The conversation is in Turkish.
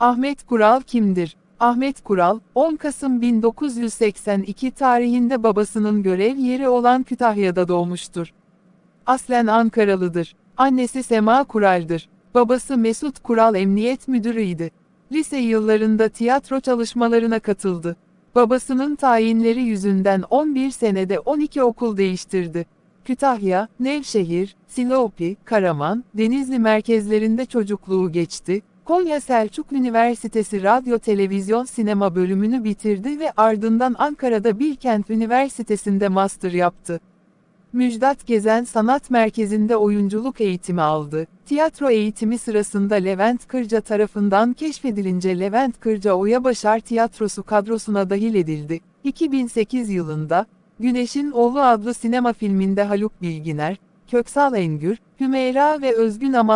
Ahmet Kural kimdir? Ahmet Kural, 10 Kasım 1982 tarihinde babasının görev yeri olan Kütahya'da doğmuştur. Aslen Ankaralıdır. Annesi Sema Kural'dır. Babası Mesut Kural Emniyet Müdürü'ydü. Lise yıllarında tiyatro çalışmalarına katıldı. Babasının tayinleri yüzünden 11 senede 12 okul değiştirdi. Kütahya, Nevşehir, Silopi, Karaman, Denizli merkezlerinde çocukluğu geçti. Konya Selçuk Üniversitesi Radyo Televizyon Sinema bölümünü bitirdi ve ardından Ankara'da Bilkent Üniversitesi'nde master yaptı. Müjdat Gezen Sanat Merkezi'nde oyunculuk eğitimi aldı. Tiyatro eğitimi sırasında Levent Kırca tarafından keşfedilince Levent Kırca Oya Başar Tiyatrosu kadrosuna dahil edildi. 2008 yılında, Güneşin Oğlu adlı sinema filminde Haluk Bilginer, Köksal Engür, Hümeyra ve Özgün Amal